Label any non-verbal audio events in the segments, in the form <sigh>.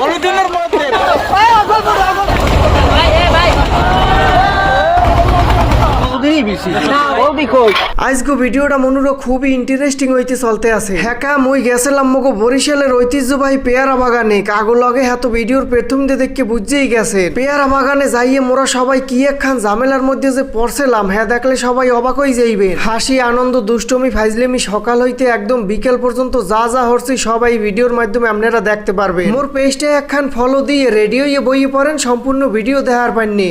পলিথিনের আজকে ভিডিওটা মনুরো খুবই ইন্টারেস্টিং হইতে চলতে আছে। হ্যাঁ মুই গেছিলাম মগো বরিশালের ঐতিহ্যবাহী পেয়ারা বাগানে। কাগো লগে এত ভিডিওর প্রথম দিয়ে দেখে বুঝছেই গেছে পেয়ারা বাগানে যাইয়ে মোরা সবাই কি একখান ঝামেলার মধ্যে যে পড়ছিলাম হ্যাঁ দেখলে সবাই অবাক হয়ে যাইবে হাসি আনন্দ দুষ্টমি ফাইজলেমি সকাল হইতে একদম বিকেল পর্যন্ত যা যা হচ্ছে সবাই ভিডিওর মাধ্যমে আপনারা দেখতে পারবেন। মোর পেজটা একখান ফলো দিয়ে রেডিও বইয়ে পড়েন সম্পূর্ণ ভিডিও দেখার পাননি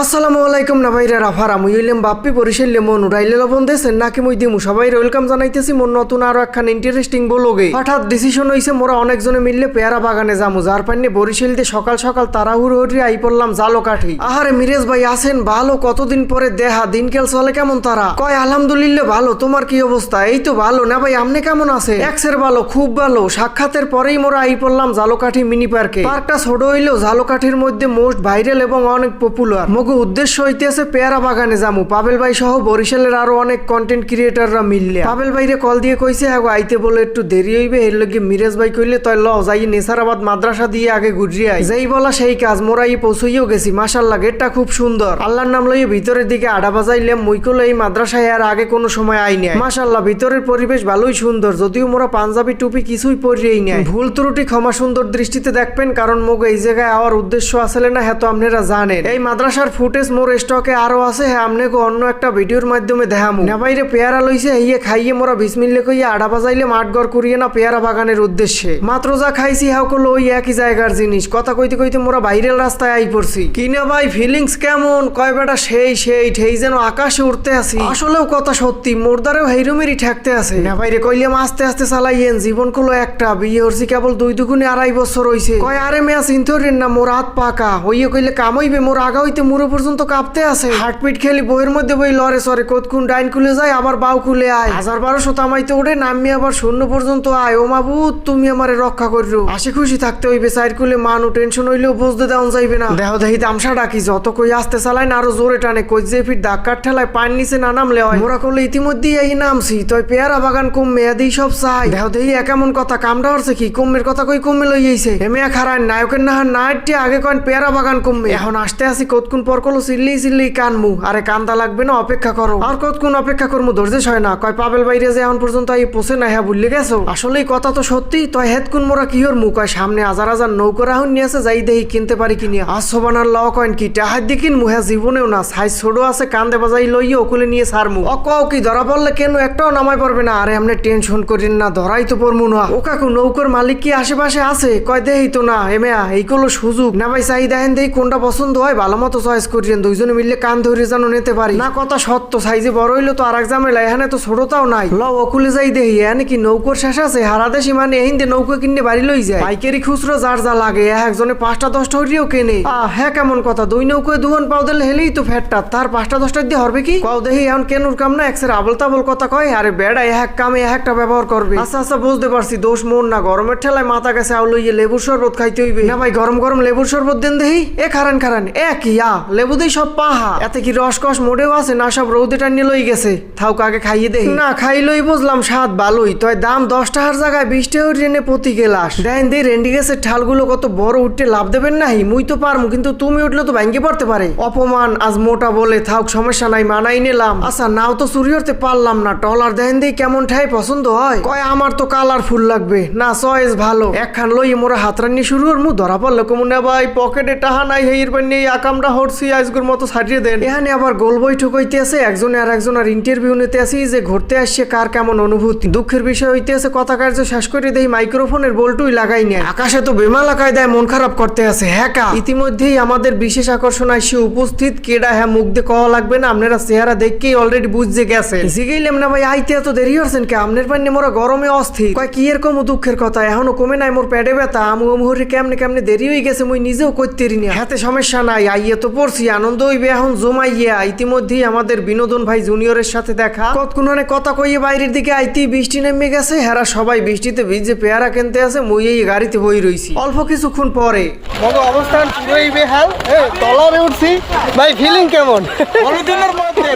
আসসালামু আলাইকুম না ভাইরা রাফার, আমি হইলাম বাপ্পি বরিশাল মন। উড়াইলে লবণ দেশেন নাকি মুই দিমু? সবাই ওয়েলকাম জানাইতেছি মোর নতুন আরও একখান ইন্টারেস্টিং বলগে। হঠাৎ ডিসিশন হইছে মোরা অনেকজনে মিললে পেয়ারা বাগানে যামু, যার পান্নে বরিশালতে সকাল সকাল তাড়াহুড়ো হরি আই পড়লাম জালো কাঠি। আহারে মিরেজ ভাই আছেন ভালো, কতদিন পরে দেহা দিনকাল চলে কেমন তারা? কয়, আলহামদুলিল্লাহ ভালো, তোমার কি অবস্থা? এই তো ভালো, না ভাই, আমনে কেমন আছে? এক্সের ভালো, খুব ভালো। সাক্ষাতের পরেই মোরা আই পড়লাম জালোকাঠি মিনি পার্কে পার্কটা ছোট হইলেও জালোকাঠির মধ্যে মোস্ট ভাইরাল এবং অনেক পপুলার মগু উদ্দেশ্য হইতেছে পেয়ারা বাগানে যামু। পাবেল ভাই সহ বরিশালের আরও অনেক কন্টেন্ট ক্রিয়েটাররা মিললে। পাবেল ভাইরে কল দিয়ে কইছে হ্যাঁ আইতে বলে একটু দেরি হইবে। এর লগে মিরাজ ভাই কইলে, তয় ল যাই নেসারাবাদ মাদ্রাসা দিয়ে আগে গুজরিয়ে আই যেই বলা সেই কাজ মোরা ই পৌঁছইও গেছি। মাশাল্লাহ, গেটটা খুব সুন্দর। আল্লাহর নাম লইয়ে ভিতরের দিকে আডা বাজাইলাম মুইকল এই মাদ্রাসায় আর আগে কোনো সময় আই নাই। মাশাল্লাহ, ভিতরের পরিবেশ ভালোই সুন্দর। যদিও মোরা পাঞ্জাবি টুপি কিছুই পরিয়েই নাই। ভুল ত্রুটি ক্ষমা সুন্দর দৃষ্টিতে দেখবেন, কারণ মোগ এই জায়গায় আওয়ার উদ্দেশ্য আসলে না হ্যাঁ তো আপনারা জানেন। এই মাদ্রাসার ফুটেজ মোর স্টকে আরও আছে হ্যাঁ আপনাকে অন্য একটা ভিডিওর মাধ্যমে দেখামু। না বাইরে পেয়ারা লইছে ইয়ে খাইয়ে মোরা বিসমিল্লে কইয়া আডা বাজাইলে মাঠ ঘর করিয়ে না পেয়ারা বাগানের উদ্দেশ্যে। মাত্র যা খাইছি, হাও করল ওই একই জায়গার জিনিস। কথা কইতে কইতে মোরা বাইরের রাস্তায় আই পড়ছি। কিনা ভাই ফিলিংস কেমন? কয় বেটা, সেই সেই ঠেই যেন আকাশে উঠতে আসি। আসলেও কথা সত্যি মোরদারেও হেইরুমেরই ঠেকতে আছে না বাইরে কইলাম আস্তে আস্তে চালাইয়েন, জীবন কলো একটা, বিয়ে হরছি কেবল দুই দুগুণে আড়াই বছর হইছে। কয়, আরে মেয়া চিন্তারেন না, মোর হাত পাকা। হইয়ে কইলে কামইবে মোর আগা হইতে মুড়ো পর্যন্ত কাঁপতে আছে। হার্টপিট খেলি বইয়ের মধ্যে বই, লরে সরে কতক্ষণ ডাইন খুলে যায়, আবার বাউ খুলে আয়। হাজার বারোশো তামাইতে ওঠে, নামি আবার শূন্য পর্যন্ত আয়। ও মাবুত তুমি আমারে রক্ষা করিও আসে খুশি থাকতে হইবে, সাইড খুলে মানু টেনশন হইলেও বুঝতে দেওয়া যাইবে না। দেহ দেহি তামসা ডাকি, যত কই আসতে চালায় না, আরও জোরে টানে। কই যে ফিট ধাক্কার ঠেলায় পান নিচে না নামলে হয়। মোরা করলে ইতিমধ্যেই এই নামছি, তই পেয়ারা বাগান কম মেয়াদি সব চাই। দেহ দেহি একেমন কথা কামড়া হচ্ছে কি? কমের কথা কই কমে লইয়াইছে? হেমিয়া খারায় নায়কের নাহার নাইটটি আগে কয়েন পেয়ারা বাগান কমবে। এখন আসতে আসি কতক্ষণ পর কলো চিল্লি চিল্লি কানমু। আরে কান্দা লাগবে না, অপেক্ষা করো। আর কতক্ষণ অপেক্ষা করমু, ধৈর্য হয় না। কয়, পাবেল বাইরে যে এখন পর্যন্ত এই পোষে না হ্যাঁ ভুললে গেছো? আসলে কথা তো সত্যি। তয় হেতকুন মোরা কি হর মু কয়, সামনে হাজার হাজার নৌকো রাহুন নিয়ে আছে, যাই দেহি কিনতে পারি কিনি আসবানার ল কয়েন কি? টাহার দিকিন মুহে জীবনেও না। সাইজ ছোট আছে, কান্দে বাজাই লইয়ে ওকুলে নিয়ে সারমু। ও কও কি, ধরা পড়লে কেন একটাও নামাই পারবে না? আরে আমনে টেনশন করেন না, ধরাই তো পড়মু না। ও কাকু, নৌকোর মালিক কি আশেপাশে আছে? কয়, দেহি তো না। এমেয়া এই কলো সুযোগ। না ভাই চাই দেখেন দেই কোনটা পছন্দ হয়? ভালো মতো চয়েস করিয়েন দুইজনে মিললে কান ধরে যেন নিতে পারি। না, কথা সত্য, সাইজে বড় হইল তো আর এক ঝামেলা এখানে তো ছোটটাও নাই। ল, অকুলে যাই দেহি এনে কি নৌকোর শেষ আছে? হারাদেশি মানে এহিন দে নৌকো কিনে বাড়ি লই যায়। পাইকারি খুচরো যার যা লাগে একজনে পাঁচটা দশটা হইলেও কেনে। আহ হ্যাঁ কেমন কথা, দুই নৌকোয় দুহন পাও দিলে হেলেই তো ফ্যাটটা, তার পাঁচটা দশটা দিয়ে হরবে কি? পাও দেহি, এখন কেনুর কাম না, একসের আবল তাবল কথা কয়, আরে বেড়া, এক কামে এক একটা ব্যবহার করবে। আচ্ছা আচ্ছা বুঝতে পারছি, দোষ মন না, গরমের ঠেলায় মাথা গেছে আউ লইয়ে লেবুর শরবত খাইতে হইবে। না ভাই, গরম গরম লেবুর শরবত দেন দেহি। এ খারান খারান, এ কি আ লেবু দেই সব পাহা। এতে কি রসকস মোটেও আছে না সব রৌদে টানিয়ে লই গেছে থাউক আগে খাইয়ে দেহি না খাইলই বুঝলাম স্বাদ ভালোই। তয় দাম দশ টাকার জায়গায় বিশ টাকা রেনে প্রতি গেলাস। দেন দেই রেন্ডি গেছে ঠালগুলো কত বড় উঠতে লাভ দেবেন নাই মুই তো পারমু কিন্তু তুমি উঠলে তো ভেঙে পড়তে পারে। অপমান আজ মোটা বলে থাক সমস্যা নাই মানাই নিলাম। আচ্ছা নাও তো চুরি করতে পারলাম না টলার দেন দেই কেমন ঠাই পছন্দ হয়। কয় আমার তো কালার ফুল লাগবে। না চয়েস ভালো। একখান লই মোরা হাতরানি শুরু হর মু ধরা পড়ল কমুনা ভাই পকেটে টাহা নাই হেইর পান্নি আকামটা হরছি আজগুর মতো ছাড়িয়ে দেন। এখানে আবার গোল বৈঠক হইতে আছে একজনে আর একজন আর ইন্টারভিউ নিতে আসি যে ঘুরতে আসছে কার কেমন অনুভূতি। দুঃখের বিষয় হইতে আছে কথা কার্য শেষ করে দেই মাইক্রোফোনের বল্টুই লাগাই নেয় আকাশে তো বেমালা কায়দায় মন খারাপ করতে আছে হ্যাঁ ইতিমধ্যেই আমাদের বিশেষ আকর্ষণ আসছে উপস্থিত, কেডা হ্যাঁ মুখ দিয়ে কওয়া লাগবে না, আপনারা চেহারা দেখকেই অলরেডি বুঝতে গেছে জিগাইলাম না ভাই, আইতে এত দেরি হচ্ছেন কে? আপনার পান্নে মোরা গরমে অস্থির। কয়, কি এরকম দুঃখের কথা? এখনও কমে নাই মোর পেটে ব্যথা। আমু মুহুরি কেমনে কেমনে দেরি হয়ে গেছে, মুই নিজেও করতে না। হাতে সমস্যা নাই, আইয়ে তো পড়ছি আনন্দ হইবে। এখন জমাইয়া ইতিমধ্যেই আমাদের বিনোদন ভাই জুনিয়রের সাথে দেখা। কতক্ষণে কথা কইয়ে বাইরের দিকে আইতে বৃষ্টি নেমে গেছে হেরা সবাই বৃষ্টিতে ভিজে পেয়ারা কিনতে আছে মুই এই গাড়িতে বই রইছি। অল্প কিছুক্ষণ পরে। মগ অবস্থান পুরোই বেহাল। এ তলারে উঠছি। ভাই ফিলিং কেমন? পলিথিনের মধ্যে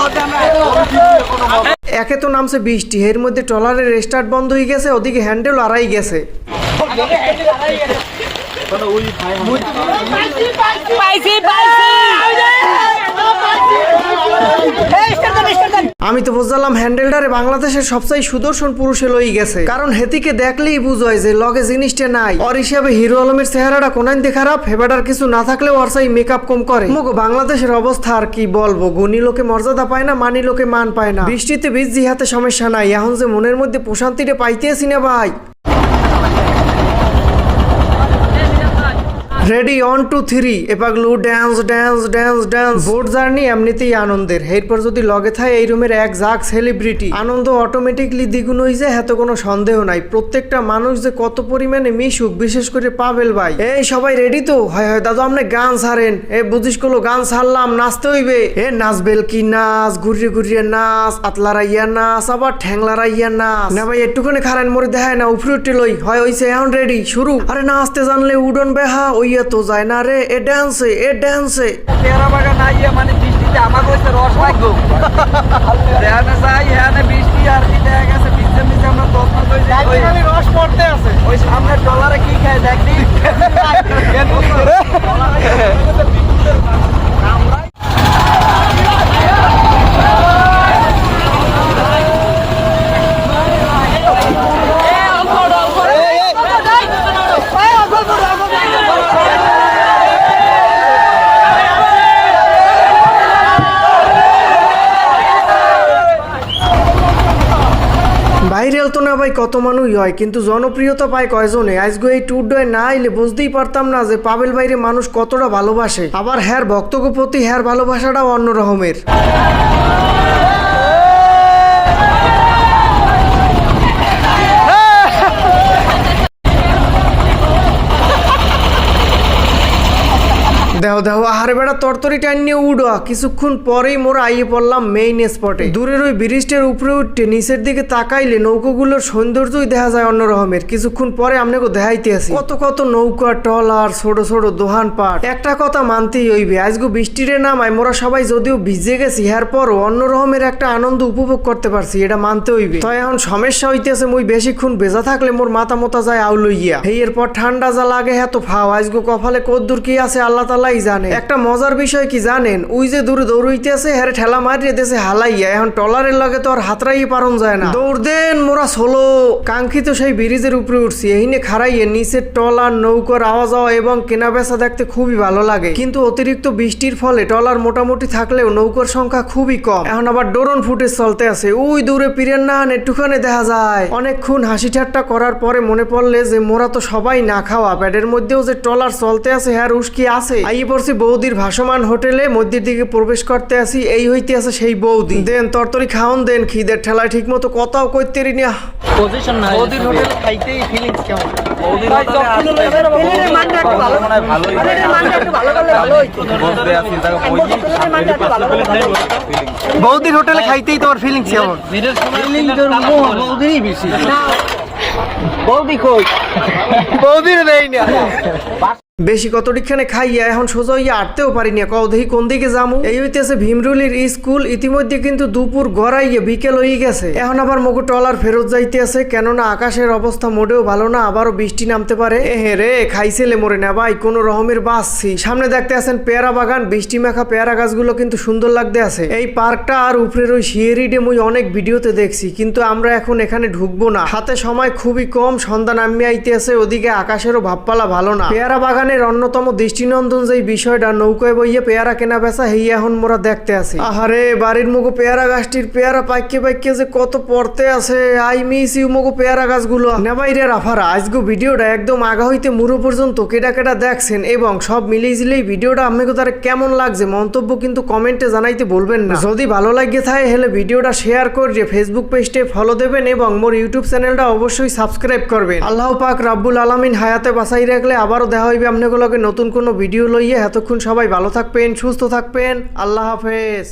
মধ্যে একে তো নামছে বৃষ্টি এর মধ্যে ট্রলারের স্টার্ট বন্ধ হয়ে গেছে ওদিকে হ্যান্ডেল আড়াই গেছে। আমি তো বুঝলাম হ্যান্ডেলটারে বাংলাদেশের সবচেয়ে সুদর্শন পুরুষে লই গেছে। কারণ হেতিকে দেখলেই বুঝয় যে লগে জিনিসটা নাই। ওর হিসাবে হিরো আলমের চেহারাটা কোনাইন দিয়ে খারাপ হেবাটার কিছু না থাকলেও ওর সাই মেকআপ কম করে। মুগো বাংলাদেশের অবস্থা আর কি বলব? গুণী লোকে মর্যাদা পায় না মানি লোকে মান পায় না। বৃষ্টিতে বীজ হাতে সমস্যা নাই। এখন যে মনের মধ্যে প্রশান্তিটা পাইতে আসি না ভাই। Ready one two three এপাগলু dance dance dance dance boat journey এমনিতেই আনন্দের। এরপর যদি লগে থাকে এই রুমের এক জাগ সেলিব্রিটি আনন্দ অটোমেটিকলি দ্বিগুণ হয়ে যায়, এত কোনো সন্দেহ নাই। প্রত্যেকটা মানুষ যে কত পরিমাণে মিশুক, বিশেষ করে পাবেল ভাই। এই সবাই রেডি তো? হয় হয়, দাদু, আপনি গান ছাড়েন। এ বুঝিস কলো, গান ছাড়লাম, নাচতে হইবে। এ নাচবেল কি নাচ? ঘুরিয়ে ঘুরিয়ে নাচ আতলারা ইয়া নাচ, আবার ঠ্যাংলারা ইয়া নাচ। না ভাই, একটুখানি খারান মরে দেখায় না উফরে উঠে লই। হয় ওইসে এখন রেডি শুরু। আরে নাচতে জানলে উডন বেহা ওইয়া তো যায় না রে এ ড্যান্সে এ ড্যান্সে পেয়ারা বাগান আইয়া মানে বৃষ্টিতে আমার হয়েছে রস লাগবো দেখানে যাই হ্যাঁ বৃষ্টি আর কি দেখা গেছে ভিজে ভিজে আমরা যাই ওই রস পড়তে আছে। ওই সামনে ডলারে কি খায় দেখবি? <laughs> ভাইরাল তো না ভাই, কত মানুষই হয়, কিন্তু জনপ্রিয়তা পায় কয়জনে? আজগো এই টুর ডয় না এলে বুঝতেই পারতাম না যে পাবেল বাইরে মানুষ কতটা ভালোবাসে। আবার হ্যার ভক্তকে প্রতি হ্যার ভালোবাসাটাও অন্য রকমের। দেহ। দেহ আহারে বেড়া তরতরি টাইন নিয়ে উড়া কিছুক্ষণ পরেই মোরা আইয়ে পড়লাম মেইন স্পটে দূরের ওই ব্রিজটার উপরে উঠতে নিচের দিকে তাকাইলে নৌকোগুলোর সৌন্দর্যই দেখা যায় অন্য রকমের। কিছুক্ষণ পরে আপনাকে দেখাইতে আসি। কত কত নৌকা টলার ছোট ছোট দোহান পাট। একটা কথা মানতেই হইবে, আজগো বৃষ্টিরে নামায় মোরা সবাই যদিও ভিজে গেছি, এর পরও অন্য রকমের একটা আনন্দ উপভোগ করতে পারছি, এটা মানতে হইবে। তো এখন সমস্যা হইতেছে, মুই বেশিক্ষণ বেজা থাকলে মোর মাথা মোতা যায় আউ লইয়া এই এরপর ঠান্ডা যা লাগে হ্যাঁ তো ফাও। আজগো কপালে কদ্দুর কি আছে, আল্লাহ তালাই জানে একটা মজার বিষয় কি জানেন? ওই যে দূরে দৌড়ইতেছে হ্যাঁ ঠেলা মারিয়ে দেশে হালাইয়া। এখন টলারের লগে তো আর হাতরাই পারন যায় না। দৌড় দেন মোরা সোলো কাঙ্ক্ষিত সেই ব্রিজের উপরে উঠছি। এইনে খারাইয়ে নিচের টলার নৌকার আওয়াজ যাওয়া এবং কেনা বেচা দেখতে খুবই ভালো লাগে। কিন্তু অতিরিক্ত বৃষ্টির ফলে টলার মোটামুটি থাকলেও নৌকার সংখ্যা খুবই কম। এখন আবার ডোরন ফুটেজ চলতে আছে। ওই দূরে পিরেন না একটুখানি দেখা যায়। অনেকক্ষণ হাসি ঠাট্টা করার পরে মনে পড়লে যে মোরা তো সবাই না খাওয়া। প্যাডের মধ্যেও যে টলার চলতে আছে হ্যার উস্কি আছে। আইয়ে পড়ছি বৌদির ভাসমান হোটেলে মধ্যের দিকে প্রবেশ করতে আসি এই হইতে আছে সেই বৌদি। দেন তরতরি খাওন দেন খিদের ঠেলায় ঠিক মতো কথাও করতে রি না পজিশন না বৌদির হোটেল খাইতেই ফিলিংস কেমন? বৌদির হোটেলে মানটা একটু ভালো। ভালোই প্লেনের মানটা একটু ভালো করলে ভালো হইতো বলতে আছি তাকে বই মানটা একটু ভালো করলে ভালো। হইতো বৌদির হোটেলে খাইতেই তোমার ফিলিংস কেমন? বৌদিরই বেশি। বৌদি কই? বৌদির দেই না <laughs> বেশি কতটিখানে খাইয়া এখন সোজা হইয়া আটতেও পারি না কও দেখি কোন দিকে যামু? এই হইতেছে ভীমরুলির স্কুল। ইতিমধ্যে কিন্তু দুপুর গড়াইয়ে বিকেল হয়ে গেছে। এখন আবার মগু টলার ফেরত যাইতে আছে কেননা আকাশের অবস্থা মোটেও ভালো না, আবারও বৃষ্টি নামতে পারে। এ হে রে, খাইছেলে মরে না ভাই, কোন রহমের বাসছি সামনে দেখতে আছেন পেয়ারা বাগান, বৃষ্টি মাখা পেয়ারা গাছগুলো কিন্তু সুন্দর লাগতে আছে। এই পার্কটা আর উপরের ওই শিয়েরিডে মুই অনেক ভিডিওতে দেখছি, কিন্তু আমরা এখন এখানে ঢুকবো না। হাতে সময় খুবই কম, সন্ধ্যা নামিয়ে আইতে আছে ওদিকে আকাশেরও ভাবপালা ভালো না। পেয়ারা বাগানের অন্যতম দৃষ্টিনন্দন যেই বিষয়টা, নৌকায় বইয়ে পেয়ারা কেনা বেচা হেই এখন মোরা দেখতে আছি। আহারে, বাড়ির মুগো পেয়ারা গাছটির পেয়ারা পাইকে পাইকে যে কত পড়তে আছে। আই মিস ইউ মুগো পেয়ারা গাছগুলো। নেবাইরে রাফারা, আজগো ভিডিওটা একদম আগা হইতে মুরো পর্যন্ত কেটা কেটা দেখছেন এবং সব মিলিয়ে জিলেই ভিডিওটা আপনাকে তার কেমন লাগছে মন্তব্য কিন্তু কমেন্টে জানাইতে বলবেন না। যদি ভালো লাগে থাকে, হলে ভিডিওটা শেয়ার করে ফেসবুক পেজটে ফলো দেবেন এবং মোর ইউটিউব চ্যানেলটা অবশ্যই সাবস্ক্রাইব করবেন। আল্লাহ পাক রাব্বুল আলামিন হায়াতে বাসাই রাখলে আবারও দেখা হইবে আপনাগুলোকে নতুন কোনো ভিডিও লইয়ে এতক্ষণ সবাই ভালো থাকবেন সুস্থ থাকবেন। আল্লাহ হাফেজ।